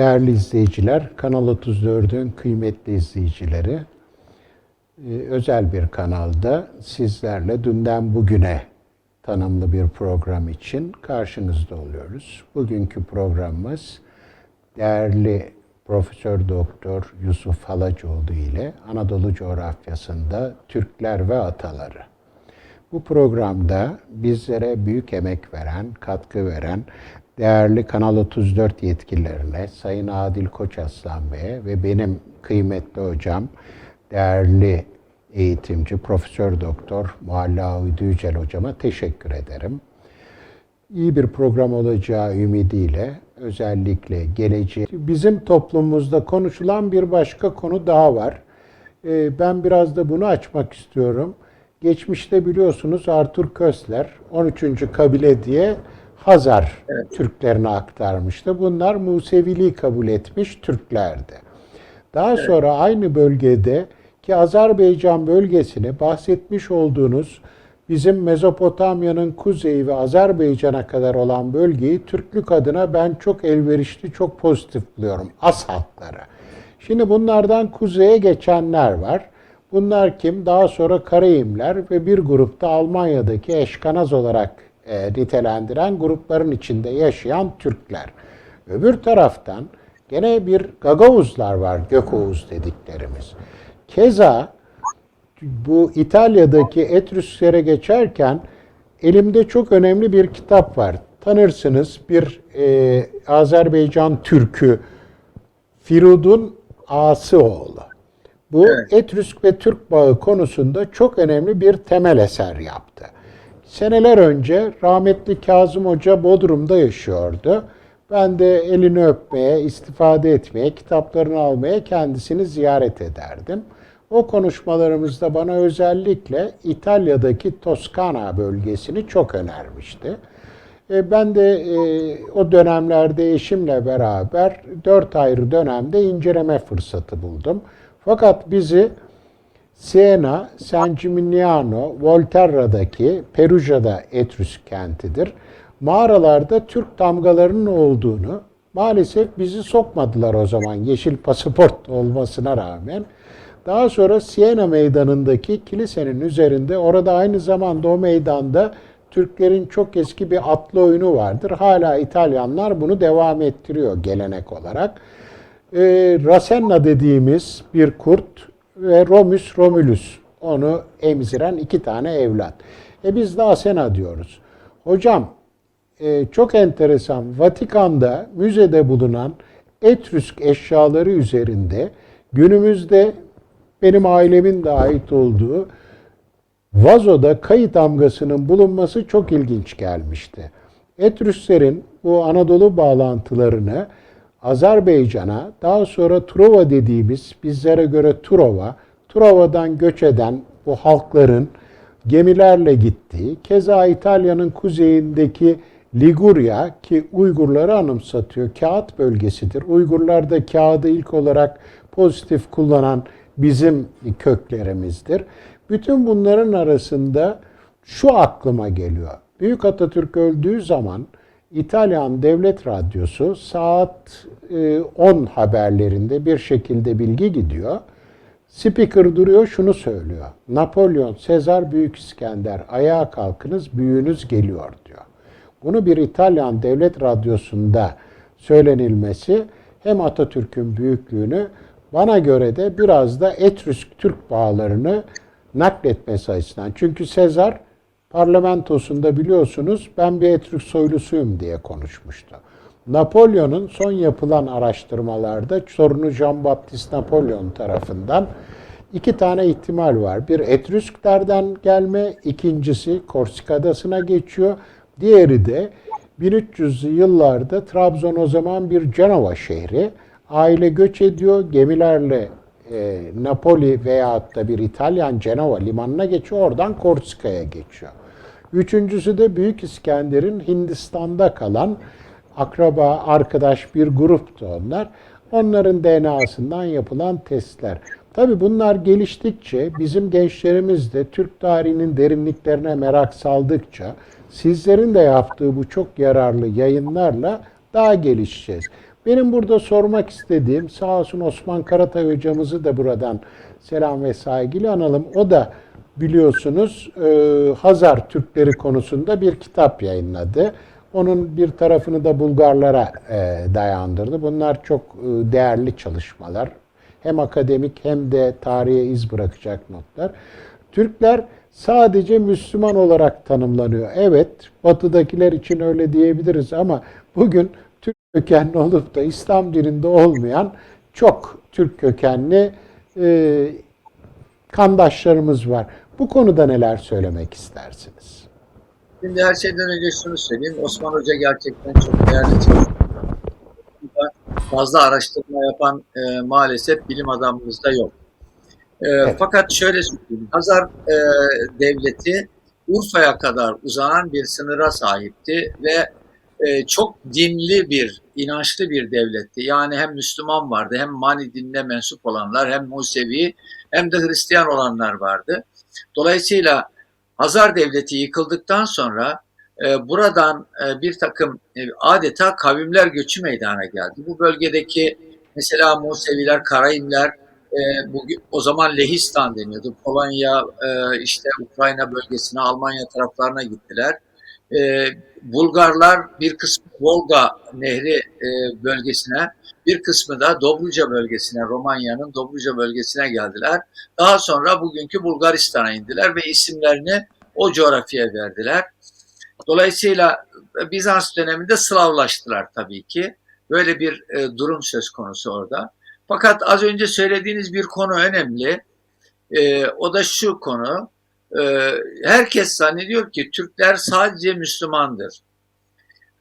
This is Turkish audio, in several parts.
Değerli izleyiciler, Kanal 34'ün kıymetli izleyicileri, e, özel bir kanalda sizlerle dünden bugüne tanımlı bir program için karşınızda oluyoruz. Bugünkü programımız değerli Profesör Doktor Yusuf Halacıoğlu ile Anadolu coğrafyasında Türkler ve ataları. Bu programda bizlere büyük emek veren, katkı veren değerli Kanal 34 yetkililerine, Sayın Adil Koçaslan Bey'e ve benim kıymetli hocam, değerli eğitimci Profesör Doktor Mualla Uydu Yücel hocama teşekkür ederim. İyi bir program olacağı ümidiyle özellikle geleceği bizim toplumumuzda konuşulan bir başka konu daha var. Ee, Ben biraz da bunu açmak istiyorum. Geçmişte biliyorsunuz Arthur Kösler 13. kabile diye Hazar Türklerine aktarmıştı. Bunlar Museviliği kabul etmiş Türklerdi. Daha sonra aynı bölgede ki Azerbaycan bölgesini bahsetmiş olduğunuz bizim Mezopotamya'nın kuzeyi ve Azerbaycan'a kadar olan bölgeyi Türklük adına ben çok elverişli, çok pozitif buluyorum. As halkları. Şimdi bunlardan kuzeye geçenler var. Bunlar kim? Daha sonra Karayimler ve bir grupta Almanya'daki eşkanaz olarak e, nitelendiren grupların içinde yaşayan Türkler. Öbür taraftan gene bir Gagavuzlar var, Gökoğuz dediklerimiz. Keza bu İtalya'daki Etrüsklere geçerken elimde çok önemli bir kitap var. Tanırsınız bir e, Azerbaycan Türkü Firud'un Asıoğlu. Bu Evet. Etrüsk ve Türk bağı konusunda çok önemli bir temel eser yaptı. Seneler önce rahmetli Kazım Hoca Bodrum'da yaşıyordu. Ben de elini öpmeye, istifade etmeye, kitaplarını almaya kendisini ziyaret ederdim. O konuşmalarımızda bana özellikle İtalya'daki Toskana bölgesini çok önermişti. E, Ben de e, o dönemlerde eşimle beraber dört ayrı dönemde inceleme fırsatı buldum. Fakat bizi Siena, San Gimignano, Volterra'daki Peruga'da Etrüsk kentidir. Mağaralarda Türk damgalarının olduğunu maalesef bizi sokmadılar o zaman yeşil pasaport olmasına rağmen. Daha sonra Siena meydanındaki kilisenin üzerinde orada aynı zamanda o meydanda Türklerin çok eski bir atlı oyunu vardır. Hala İtalyanlar bunu devam ettiriyor gelenek olarak. E, Rasenna dediğimiz bir kurt ve Romulus Romulus onu emziren iki tane evlat. E biz de Asena diyoruz. Hocam e, çok enteresan Vatikan'da müzede bulunan Etrüsk eşyaları üzerinde günümüzde benim ailemin de ait olduğu vazoda kayıt damgasının bulunması çok ilginç gelmişti. Etrüslerin bu Anadolu bağlantılarını Azerbaycan'a, daha sonra Truva dediğimiz bizlere göre Truva, Truva'dan göç eden bu halkların gemilerle gittiği, keza İtalya'nın kuzeyindeki Liguria ki Uygurları anımsatıyor, kağıt bölgesidir. Uygurlar da kağıdı ilk olarak pozitif kullanan bizim köklerimizdir. Bütün bunların arasında şu aklıma geliyor. Büyük Atatürk öldüğü zaman İtalyan Devlet Radyosu saat e, 10 haberlerinde bir şekilde bilgi gidiyor. Speaker duruyor şunu söylüyor. Napolyon, Sezar Büyük İskender ayağa kalkınız büyüğünüz geliyor diyor. Bunu bir İtalyan Devlet Radyosu'nda söylenilmesi hem Atatürk'ün büyüklüğünü bana göre de biraz da Etrüsk Türk bağlarını nakletmesi açısından. Çünkü Sezar parlamentosunda biliyorsunuz ben bir Etrüsk soylusuyum diye konuşmuştu. Napolyon'un son yapılan araştırmalarda sorunu Jean-Baptiste Napolyon tarafından iki tane ihtimal var. Bir Etrüsklerden gelme, ikincisi Korsika Adası'na geçiyor. Diğeri de 1300'lü yıllarda Trabzon o zaman bir Cenova şehri. Aile göç ediyor, gemilerle e, Napoli veyahut da bir İtalyan Cenova limanına geçiyor, oradan Korsika'ya geçiyor. Üçüncüsü de Büyük İskender'in Hindistan'da kalan akraba, arkadaş bir gruptu onlar. Onların DNA'sından yapılan testler. Tabi bunlar geliştikçe bizim gençlerimiz de Türk tarihinin derinliklerine merak saldıkça sizlerin de yaptığı bu çok yararlı yayınlarla daha gelişeceğiz. Benim burada sormak istediğim sağ olsun Osman Karatay hocamızı da buradan selam ve saygıyla analım. O da biliyorsunuz e, Hazar Türkleri konusunda bir kitap yayınladı. Onun bir tarafını da Bulgarlara e, dayandırdı. Bunlar çok e, değerli çalışmalar. Hem akademik hem de tarihe iz bırakacak notlar. Türkler sadece Müslüman olarak tanımlanıyor. Evet, batıdakiler için öyle diyebiliriz ama bugün Türk kökenli olup da İslam dininde olmayan çok Türk kökenli e, kandaşlarımız var. Bu konuda neler söylemek istersiniz? Şimdi her şeyden önce şunu söyleyeyim. Osman Hoca gerçekten çok değerli çalışıyor. Fazla araştırma yapan e, maalesef bilim adamımızda yok. E, Evet. Fakat şöyle söyleyeyim. Hazar e, devleti Urfa'ya kadar uzanan bir sınıra sahipti ve e, çok dinli bir, inançlı bir devletti. Yani hem Müslüman vardı, hem Mani dinine mensup olanlar, hem Musevi, hem de Hristiyan olanlar vardı. Dolayısıyla Hazar Devleti yıkıldıktan sonra e, buradan e, bir takım e, adeta kavimler göçü meydana geldi. Bu bölgedeki mesela Museviler, Karayimler, e, bugün, o zaman Lehistan deniyordu. Polonya, e, işte Ukrayna bölgesine, Almanya taraflarına gittiler. E, Bulgarlar bir kısmı Volga Nehri e, bölgesine, bir kısmı da Dobruca bölgesine, Romanya'nın Dobruca bölgesine geldiler. Daha sonra bugünkü Bulgaristan'a indiler ve isimlerini o coğrafyaya verdiler. Dolayısıyla Bizans döneminde Slavlaştılar tabii ki. Böyle bir e, durum söz konusu orada. Fakat az önce söylediğiniz bir konu önemli. E, o da şu konu. E, herkes zannediyor ki Türkler sadece Müslümandır.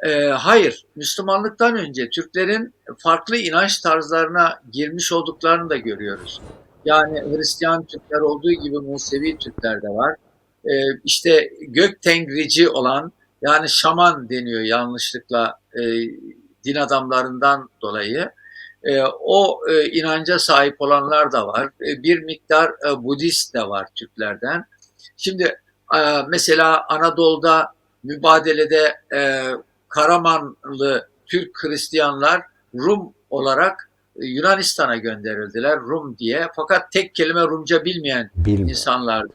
E, hayır, Müslümanlıktan önce Türklerin farklı inanç tarzlarına girmiş olduklarını da görüyoruz. Yani Hristiyan Türkler olduğu gibi Musevi Türkler de var. E, işte gök tengrici olan yani şaman deniyor yanlışlıkla e, din adamlarından dolayı. E, o e, inanca sahip olanlar da var. E, bir miktar e, Budist de var Türklerden. Şimdi e, mesela Anadolu'da mübadelede e, Karamanlı Türk Hristiyanlar Rum olarak e, Yunanistan'a gönderildiler Rum diye. Fakat tek kelime Rumca bilmeyen Bilmiyorum. insanlardı.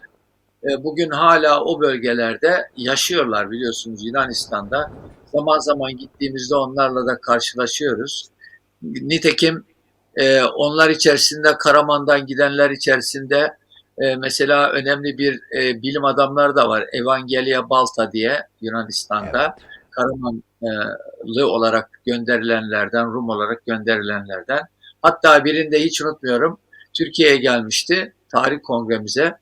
Bugün hala o bölgelerde yaşıyorlar biliyorsunuz Yunanistan'da. Zaman zaman gittiğimizde onlarla da karşılaşıyoruz. Nitekim onlar içerisinde Karaman'dan gidenler içerisinde e, mesela önemli bir e, bilim adamları da var. Evangelia Balta diye Yunanistan'da Karamanlı olarak gönderilenlerden, Rum olarak gönderilenlerden. Hatta birinde hiç unutmuyorum Türkiye'ye gelmişti tarih kongremize.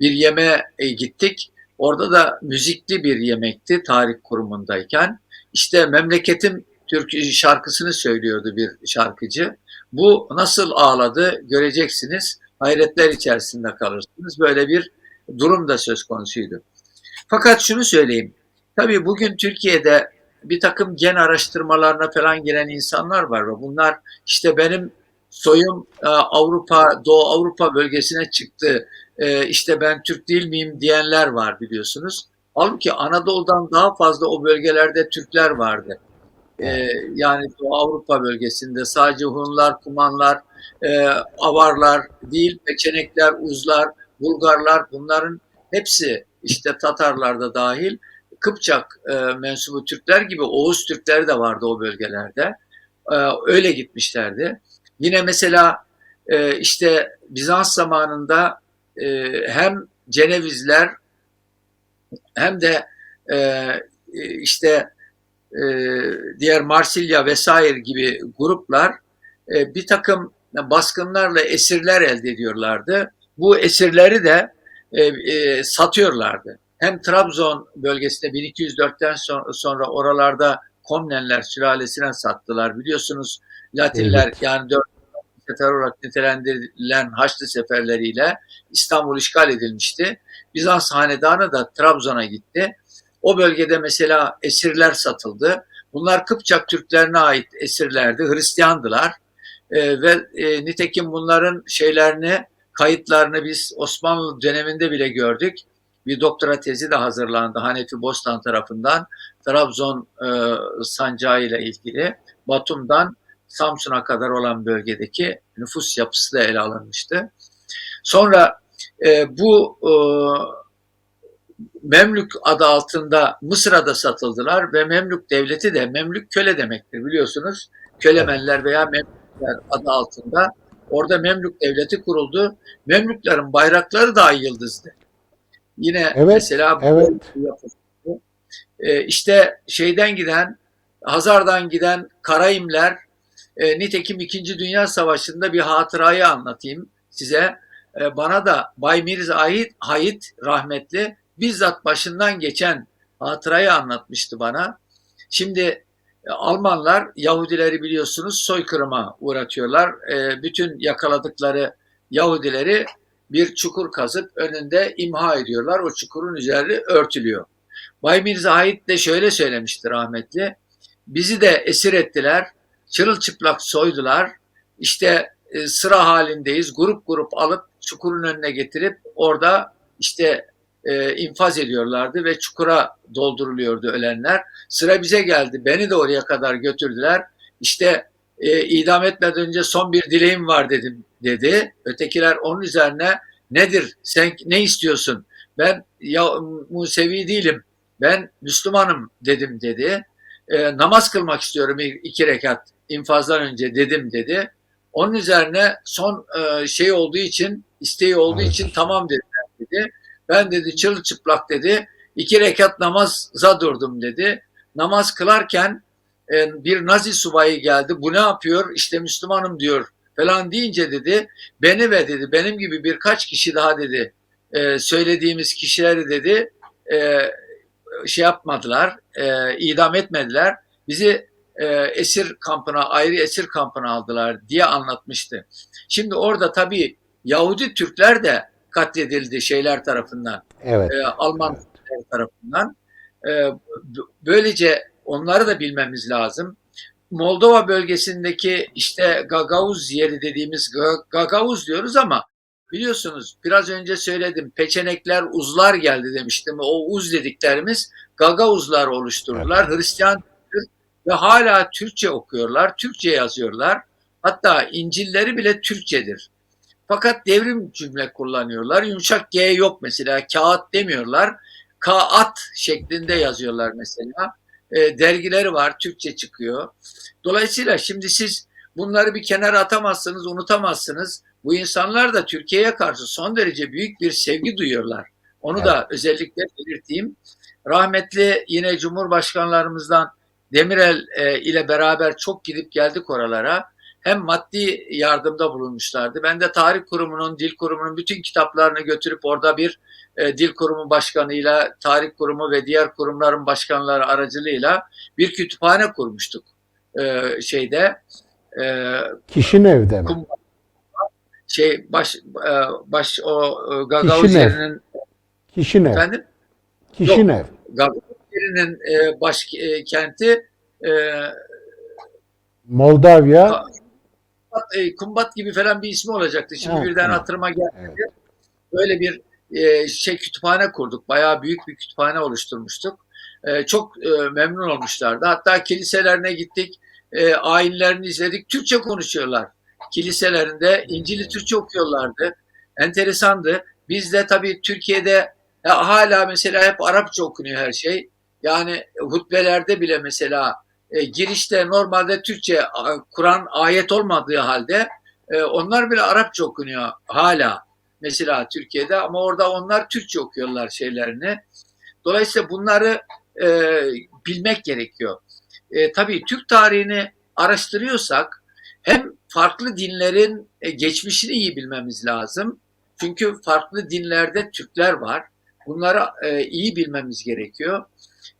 Bir yemeğe e, gittik. Orada da müzikli bir yemekti tarih kurumundayken. İşte memleketim Türk şarkısını söylüyordu bir şarkıcı. Bu nasıl ağladı göreceksiniz. Hayretler içerisinde kalırsınız. Böyle bir durum da söz konusuydu. Fakat şunu söyleyeyim. Tabii bugün Türkiye'de bir takım gen araştırmalarına falan giren insanlar var ve bunlar işte benim soyum e, Avrupa, Doğu Avrupa bölgesine çıktı. E, işte ben Türk değil miyim diyenler var biliyorsunuz. Halbuki Anadolu'dan daha fazla o bölgelerde Türkler vardı. E, yani Doğu Avrupa bölgesinde sadece Hunlar, Kumanlar, e, Avarlar değil, Peçenekler, Uzlar, Bulgarlar bunların hepsi işte Tatarlar da dahil Kıpçak e, mensubu Türkler gibi Oğuz Türkleri de vardı o bölgelerde. E, öyle gitmişlerdi. Yine mesela e, işte Bizans zamanında e, hem Cenevizler hem de e, işte e, diğer Marsilya vesaire gibi gruplar e, bir takım baskınlarla esirler elde ediyorlardı. Bu esirleri de e, e, satıyorlardı. Hem Trabzon bölgesinde 1204'ten sonra, sonra oralarda Komnenler sülalesine sattılar. Biliyorsunuz Latinler Evet. yani dört sefer olarak nitelendirilen Haçlı seferleriyle İstanbul işgal edilmişti. Bizans hanedanı da Trabzon'a gitti. O bölgede mesela esirler satıldı. Bunlar Kıpçak Türklerine ait esirlerdi, Hristiyandılar. Ee, ve e, nitekim bunların şeylerini, kayıtlarını biz Osmanlı döneminde bile gördük. Bir doktora tezi de hazırlandı Hanefi Bostan tarafından. Trabzon e, sancağı ile ilgili Batum'dan Samsun'a kadar olan bölgedeki nüfus yapısı da ele alınmıştı. Sonra e, bu e, Memlük adı altında Mısır'a da satıldılar ve Memlük devleti de Memlük köle demektir biliyorsunuz. Kölemenler veya Memlükler adı altında orada Memlük devleti kuruldu. Memlüklerin bayrakları da ay yıldızdı. Yine Evet, mesela evet. E, işte şeyden giden Hazar'dan giden Karayimler e, nitekim 2. Dünya Savaşı'nda bir hatırayı anlatayım size. E, bana da Bay Mirza Ait, Hayit rahmetli bizzat başından geçen hatırayı anlatmıştı bana. Şimdi Almanlar Yahudileri biliyorsunuz soykırıma uğratıyorlar. E, bütün yakaladıkları Yahudileri bir çukur kazıp önünde imha ediyorlar. O çukurun üzeri örtülüyor. Bay Mirza Hayit de şöyle söylemişti rahmetli. Bizi de esir ettiler. Çırılçıplak soydular. İşte e, sıra halindeyiz. Grup grup alıp çukurun önüne getirip orada işte e, infaz ediyorlardı ve çukura dolduruluyordu ölenler. Sıra bize geldi. Beni de oraya kadar götürdüler. İşte e, idam etmeden önce son bir dileğim var dedim dedi. Ötekiler onun üzerine nedir? Sen ne istiyorsun? Ben ya Musevi değilim. Ben Müslümanım dedim dedi. E, namaz kılmak istiyorum iki rekat infazdan önce dedim dedi. Onun üzerine son e, şey olduğu için, isteği olduğu için tamam dediler dedi. Ben dedi çırılçıplak dedi. iki rekat namaza durdum dedi. Namaz kılarken e, bir Nazi subayı geldi. Bu ne yapıyor? İşte Müslümanım diyor falan deyince dedi. Beni ve dedi benim gibi birkaç kişi daha dedi e, söylediğimiz kişileri dedi e, şey yapmadılar, idam etmediler. Bizi esir kampına, ayrı esir kampına aldılar diye anlatmıştı. Şimdi orada tabii Yahudi Türkler de katledildi şeyler tarafından, Evet. e, Alman Türkler tarafından. E, böylece onları da bilmemiz lazım. Moldova bölgesindeki işte Gagavuz yeri dediğimiz Gagavuz diyoruz ama biliyorsunuz biraz önce söyledim peçenekler uzlar geldi demiştim. O uz dediklerimiz Gagavuzlar oluşturdular. Evet. Hristiyan ve hala Türkçe okuyorlar, Türkçe yazıyorlar. Hatta İncil'leri bile Türkçedir. Fakat devrim cümle kullanıyorlar. Yumuşak G yok mesela. Kağıt demiyorlar. Kağıt şeklinde yazıyorlar mesela. E, dergileri var. Türkçe çıkıyor. Dolayısıyla şimdi siz bunları bir kenara atamazsınız, unutamazsınız. Bu insanlar da Türkiye'ye karşı son derece büyük bir sevgi duyuyorlar. Onu evet. da özellikle belirteyim. Rahmetli yine Cumhurbaşkanlarımızdan Demirel e, ile beraber çok gidip geldik oralara. Hem maddi yardımda bulunmuşlardı. Ben de tarih kurumunun, dil kurumunun bütün kitaplarını götürüp orada bir e, dil kurumu başkanıyla, tarih kurumu ve diğer kurumların başkanları aracılığıyla bir kütüphane kurmuştuk. E, şeyde e, Kişinev'de mi? Şey baş e, baş o e, Gagavuz Kişinev. yerinin Kişinev. efendim Kişinev. Gagavuz yerinin e, baş e, kenti e, Moldavya. Kumbat, e, Kumbat gibi falan bir ismi olacaktı. Şimdi Ha, birden evet. hatırıma geldi. Evet. Böyle bir e, şey kütüphane kurduk. Bayağı büyük bir kütüphane oluşturmuştuk. E, çok e, memnun olmuşlardı. Hatta kiliselerine gittik. E, ayinlerini izledik. Türkçe konuşuyorlar. Kiliselerinde İncil'i Türkçe okuyorlardı. Enteresandı. Biz de tabii Türkiye'de ya hala mesela hep Arapça okunuyor her şey. Yani hutbelerde bile mesela e, girişte normalde Türkçe Kur'an ayet olmadığı halde e, onlar bile Arapça okunuyor hala mesela Türkiye'de ama orada onlar Türkçe okuyorlar şeylerini. Dolayısıyla bunları e, bilmek gerekiyor. E, tabii Türk tarihini araştırıyorsak hem farklı dinlerin e, geçmişini iyi bilmemiz lazım. Çünkü farklı dinlerde Türkler var. Bunları e, iyi bilmemiz gerekiyor.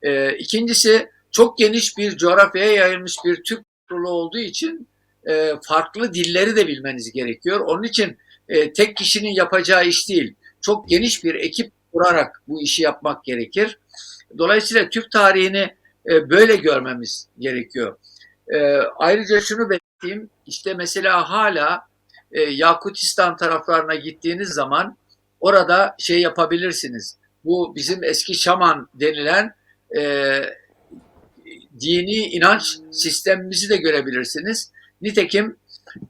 E, ikincisi çok geniş bir coğrafyaya yayılmış bir Türk topluluğu olduğu için e, farklı dilleri de bilmeniz gerekiyor. Onun için e, tek kişinin yapacağı iş değil. Çok geniş bir ekip kurarak bu işi yapmak gerekir. Dolayısıyla Türk tarihini e, böyle görmemiz gerekiyor. E, ayrıca şunu belirteyim. İşte mesela hala e, Yakutistan taraflarına gittiğiniz zaman orada şey yapabilirsiniz. Bu bizim eski şaman denilen e, dini inanç sistemimizi de görebilirsiniz. Nitekim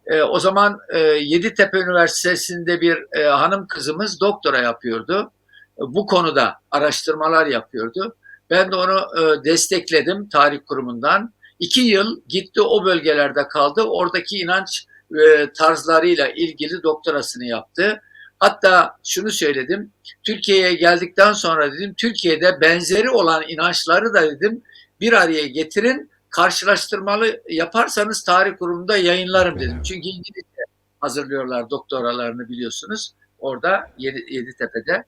e, o zaman e, Yeditepe Üniversitesi'nde bir e, hanım kızımız doktora yapıyordu. E, bu konuda araştırmalar yapıyordu. Ben de onu e, destekledim tarih kurumundan. İki yıl gitti o bölgelerde kaldı. Oradaki inanç e, tarzlarıyla ilgili doktorasını yaptı. Hatta şunu söyledim. Türkiye'ye geldikten sonra dedim Türkiye'de benzeri olan inançları da dedim bir araya getirin karşılaştırmalı yaparsanız tarih kurumunda yayınlarım dedim. Çünkü İngilizce hazırlıyorlar doktoralarını biliyorsunuz orada Yedi, Yeditepe'de.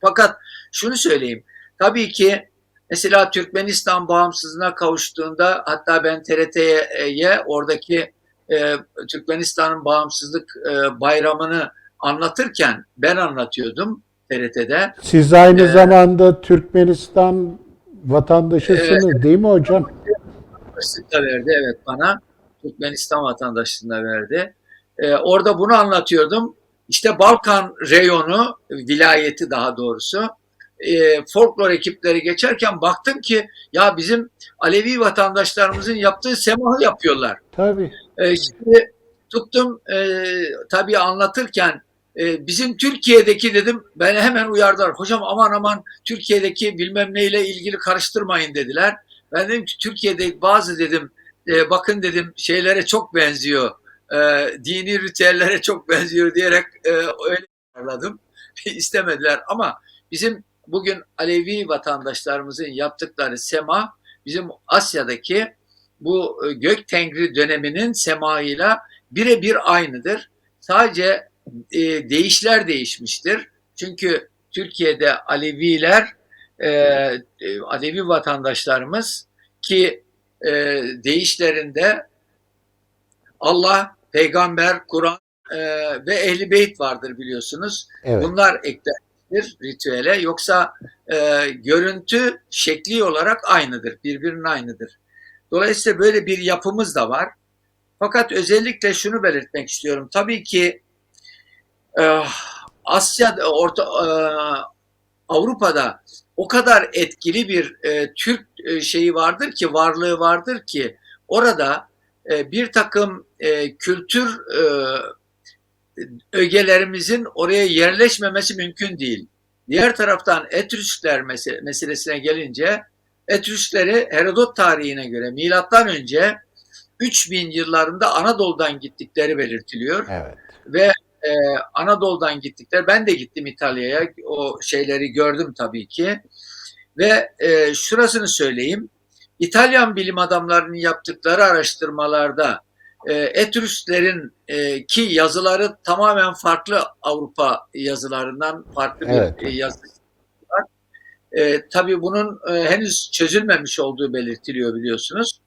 Fakat şunu söyleyeyim. Tabii ki mesela Türkmenistan bağımsızlığına kavuştuğunda hatta ben TRT'ye oradaki e, Türkmenistan'ın bağımsızlık e, bayramını anlatırken ben anlatıyordum TRT'de. Siz aynı Ee, zamanda Türkmenistan vatandaşısınız değil mi hocam? Başlıkta verdi evet bana. Türkmenistan vatandaşlığına verdi. Ee, orada bunu anlatıyordum. İşte Balkan reyonu, vilayeti daha doğrusu, e, folklor ekipleri geçerken baktım ki ya bizim Alevi vatandaşlarımızın yaptığı semahı yapıyorlar. Tabii. E, şimdi tuttum e, tabii anlatırken e, bizim Türkiye'deki dedim beni hemen uyardılar. Hocam aman aman Türkiye'deki bilmem neyle ilgili karıştırmayın dediler. Ben dedim ki Türkiye'de bazı dedim e, bakın dedim şeylere çok benziyor. E, dini ritüellere çok benziyor diyerek e, öyle anladım. İstemediler ama bizim bugün Alevi vatandaşlarımızın yaptıkları sema bizim Asya'daki bu e, gök tengri döneminin semahıyla birebir aynıdır. Sadece e, değişler değişmiştir. Çünkü Türkiye'de Aleviler, e, e, Alevi vatandaşlarımız ki e, değişlerinde Allah, peygamber, Kur'an e, ve ehli beyt vardır biliyorsunuz. Evet. Bunlar eklenmiştir ritüele. Yoksa e, görüntü şekli olarak aynıdır, birbirinin aynıdır. Dolayısıyla böyle bir yapımız da var. Fakat özellikle şunu belirtmek istiyorum. Tabii ki e, Asya'da, Orta e, Avrupa'da o kadar etkili bir e, Türk e, şeyi vardır ki, varlığı vardır ki orada e, bir takım e, kültür e, ögelerimizin oraya yerleşmemesi mümkün değil. Diğer taraftan Etrüskler mese- meselesine gelince Etrüskleri Herodot tarihine göre milattan önce 3000 yıllarında Anadolu'dan gittikleri belirtiliyor Evet. ve e, Anadolu'dan gittikler. Ben de gittim İtalya'ya. O şeyleri gördüm tabii ki. Ve e, şurasını söyleyeyim. İtalyan bilim adamlarının yaptıkları araştırmalarda e, Etrüsklerin e, ki yazıları tamamen farklı Avrupa yazılarından farklı bir Evet. e, yazı var. E, tabii bunun e, henüz çözülmemiş olduğu belirtiliyor biliyorsunuz.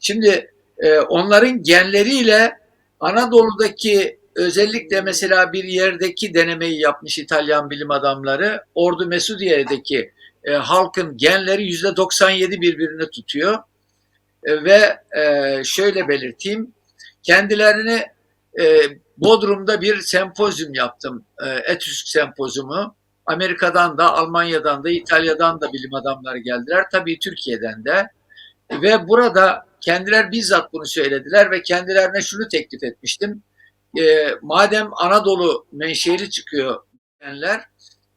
Şimdi e, onların genleriyle Anadolu'daki özellikle mesela bir yerdeki denemeyi yapmış İtalyan bilim adamları. Ordu Mesudiye'deki e, halkın genleri yüzde 97 birbirini tutuyor. E, ve e, şöyle belirteyim. Kendilerini e, Bodrum'da bir sempozyum yaptım. E, Etüsk sempozyumu. Amerika'dan da, Almanya'dan da, İtalya'dan da bilim adamları geldiler. Tabii Türkiye'den de. Ve burada kendiler bizzat bunu söylediler ve kendilerine şunu teklif etmiştim. E, madem Anadolu menşeli çıkıyor diyenler,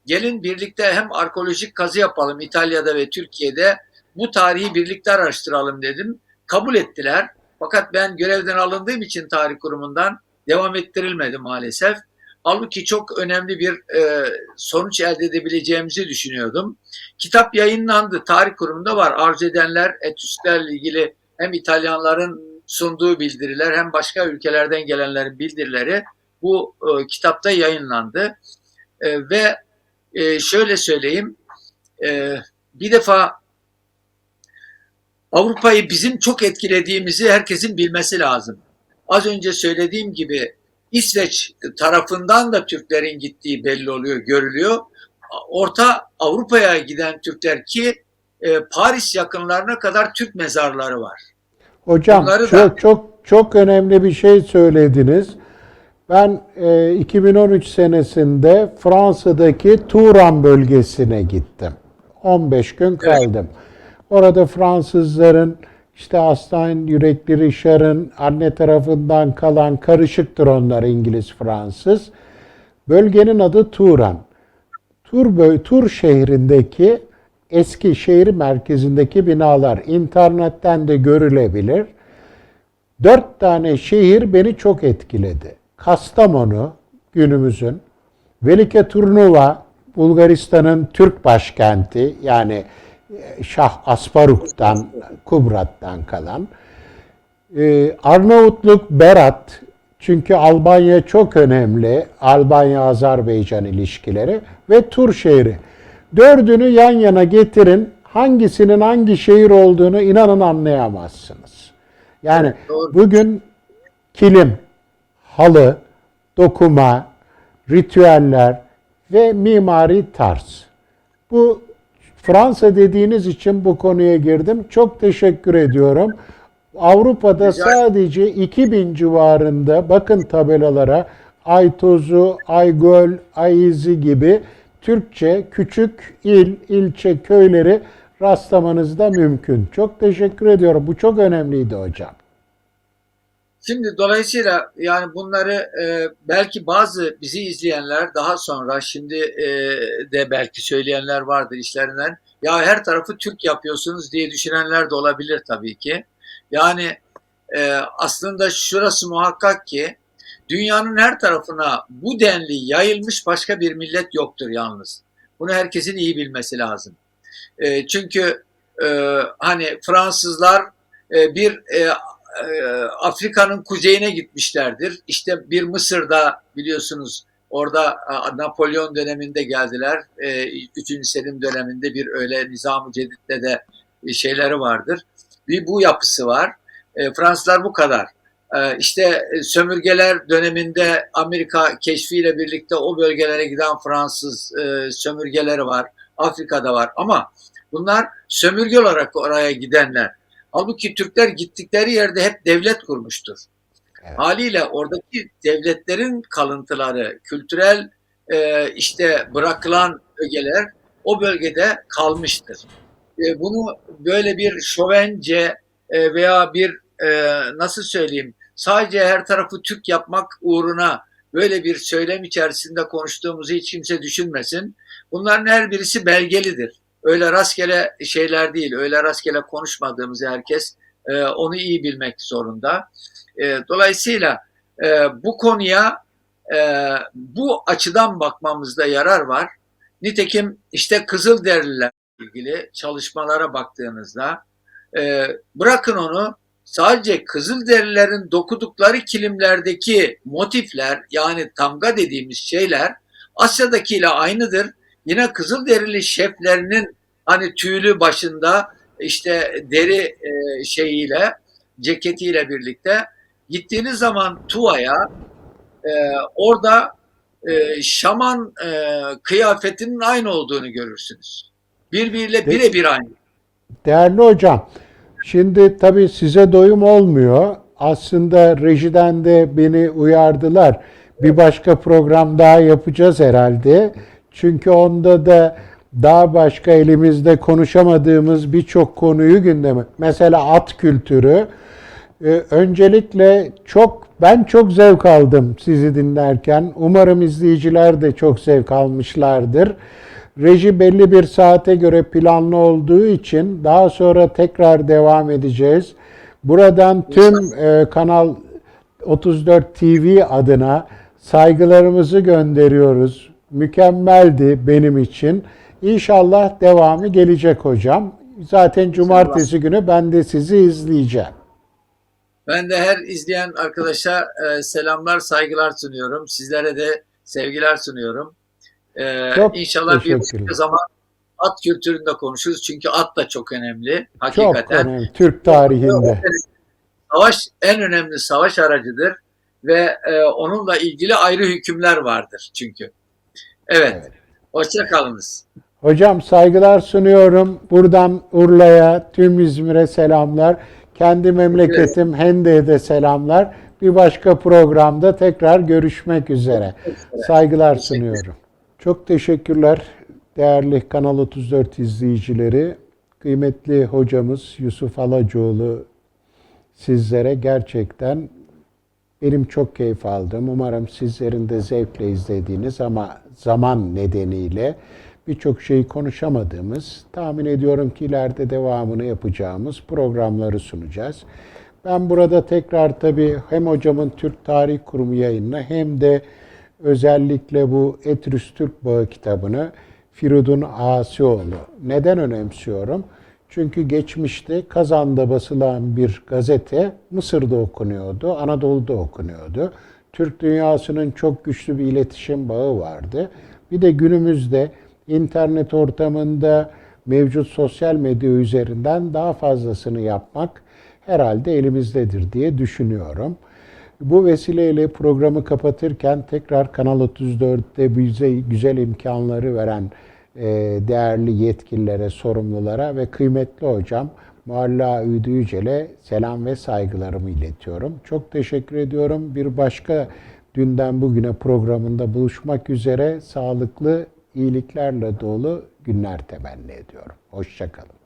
gelin birlikte hem arkeolojik kazı yapalım İtalya'da ve Türkiye'de bu tarihi birlikte araştıralım dedim. Kabul ettiler. Fakat ben görevden alındığım için tarih kurumundan devam ettirilmedi maalesef. Halbuki çok önemli bir e, sonuç elde edebileceğimizi düşünüyordum. Kitap yayınlandı. Tarih kurumunda var. Arzu edenler Etüsklerle ilgili hem İtalyanların sunduğu bildiriler hem başka ülkelerden gelenlerin bildirileri bu e, kitapta yayınlandı. E, ve e, şöyle söyleyeyim. E, bir defa Avrupa'yı bizim çok etkilediğimizi herkesin bilmesi lazım. Az önce söylediğim gibi İsveç tarafından da Türklerin gittiği belli oluyor, görülüyor. Orta Avrupa'ya giden Türkler ki e, Paris yakınlarına kadar Türk mezarları var. Hocam Bunları çok da- çok çok önemli bir şey söylediniz. Ben e, 2013 senesinde Fransa'daki Turan bölgesine gittim. 15 gün kaldım. Orada Fransızların İşte aslan yürekli Richard'ın anne tarafından kalan karışıktır onlar İngiliz Fransız. Bölgenin adı Turan. Tur, Tur şehrindeki eski şehir merkezindeki binalar internetten de görülebilir. Dört tane şehir beni çok etkiledi. Kastamonu günümüzün, Velike Turnuva Bulgaristan'ın Türk başkenti yani e, Şah Asparuk'tan, Kubrat'tan kalan. Ee, Arnavutluk Berat çünkü Albanya çok önemli. Albanya-Azerbaycan ilişkileri ve Tur şehri. Dördünü yan yana getirin. Hangisinin hangi şehir olduğunu inanın anlayamazsınız. Yani Doğru. bugün kilim, halı, dokuma, ritüeller ve mimari tarz. Bu Fransa dediğiniz için bu konuya girdim. Çok teşekkür ediyorum. Avrupa'da sadece 2000 civarında bakın tabelalara Aytozu, Aygöl, Ayizi gibi Türkçe küçük il, ilçe, köyleri rastlamanız da mümkün. Çok teşekkür ediyorum. Bu çok önemliydi hocam. Şimdi dolayısıyla yani bunları e, belki bazı bizi izleyenler daha sonra şimdi e, de belki söyleyenler vardır işlerinden. Ya her tarafı Türk yapıyorsunuz diye düşünenler de olabilir tabii ki. Yani e, aslında şurası muhakkak ki dünyanın her tarafına bu denli yayılmış başka bir millet yoktur yalnız. Bunu herkesin iyi bilmesi lazım. E, çünkü e, hani Fransızlar e, bir e, e, Afrika'nın kuzeyine gitmişlerdir. İşte bir Mısır'da biliyorsunuz orada e, Napolyon döneminde geldiler. E, Üçüncü Selim döneminde bir öyle Nizam-ı Cedid'de de şeyleri vardır. Bir bu yapısı var. Fransızlar bu kadar. E, işte e, sömürgeler döneminde Amerika keşfiyle birlikte o bölgelere giden Fransız e, sömürgeleri var. Afrika'da var ama bunlar sömürge olarak oraya gidenler. Halbuki Türkler gittikleri yerde hep devlet kurmuştur. Evet. Haliyle oradaki devletlerin kalıntıları, kültürel e, işte bırakılan ögeler o bölgede kalmıştır. E, bunu böyle bir şovence e, veya bir e, nasıl söyleyeyim sadece her tarafı Türk yapmak uğruna böyle bir söylem içerisinde konuştuğumuzu hiç kimse düşünmesin. Bunların her birisi belgelidir. Öyle rastgele şeyler değil, öyle rastgele konuşmadığımızı herkes e, onu iyi bilmek zorunda. E, dolayısıyla e, bu konuya e, bu açıdan bakmamızda yarar var. Nitekim işte Kızılderililerle ilgili çalışmalara baktığınızda e, bırakın onu sadece Kızılderililerin dokudukları kilimlerdeki motifler yani tamga dediğimiz şeyler Asya'dakiyle aynıdır. Yine Kızılderili şeflerinin hani tüylü başında işte deri e, şeyiyle ceketiyle birlikte gittiğiniz zaman Tuva'ya e, orada e, şaman e, kıyafetinin aynı olduğunu görürsünüz. Birbiriyle birebir aynı. Değerli hocam, şimdi tabii size doyum olmuyor. Aslında rejiden de beni uyardılar. Bir başka program daha yapacağız herhalde. Çünkü onda da daha başka elimizde konuşamadığımız birçok konuyu gündeme. Mesela at kültürü. Ee, öncelikle çok ben çok zevk aldım sizi dinlerken. Umarım izleyiciler de çok zevk almışlardır. Reji belli bir saate göre planlı olduğu için daha sonra tekrar devam edeceğiz. Buradan tüm e, Kanal 34 TV adına saygılarımızı gönderiyoruz. Mükemmeldi benim için. İnşallah devamı gelecek hocam. Zaten cumartesi günü ben de sizi izleyeceğim. Ben de her izleyen arkadaşa e, selamlar, saygılar sunuyorum. Sizlere de sevgiler sunuyorum. E, Çok inşallah bir başka zaman at kültüründe konuşuruz. Çünkü at da çok önemli. Çok Hakikaten. önemli. Türk tarihinde. Savaş en önemli savaş aracıdır ve e, onunla ilgili ayrı hükümler vardır çünkü. Evet. Evet. Hoşça kalınız. Hocam saygılar sunuyorum. Buradan Urla'ya, tüm İzmir'e selamlar. Kendi memleketim Hende'ye de selamlar. Bir başka programda tekrar görüşmek üzere. Saygılar sunuyorum. Çok teşekkürler değerli Kanal 34 izleyicileri. Kıymetli hocamız Yusuf Alacoğlu sizlere gerçekten benim çok keyif aldım. Umarım sizlerin de zevkle izlediğiniz ama zaman nedeniyle birçok şeyi konuşamadığımız, tahmin ediyorum ki ileride devamını yapacağımız programları sunacağız. Ben burada tekrar tabii hem hocamın Türk Tarih Kurumu yayınına hem de özellikle bu Etrüs Türk Bağı kitabını Firudun Asioğlu. Neden önemsiyorum? Çünkü geçmişte Kazan'da basılan bir gazete Mısır'da okunuyordu, Anadolu'da okunuyordu. Türk dünyasının çok güçlü bir iletişim bağı vardı. Bir de günümüzde internet ortamında mevcut sosyal medya üzerinden daha fazlasını yapmak herhalde elimizdedir diye düşünüyorum. Bu vesileyle programı kapatırken tekrar Kanal 34'te bize güzel imkanları veren e, değerli yetkililere, sorumlulara ve kıymetli hocam Mualla Üdü Yücel'e selam ve saygılarımı iletiyorum. Çok teşekkür ediyorum. Bir başka dünden bugüne programında buluşmak üzere sağlıklı, iyiliklerle dolu günler temenni ediyorum. Hoşçakalın.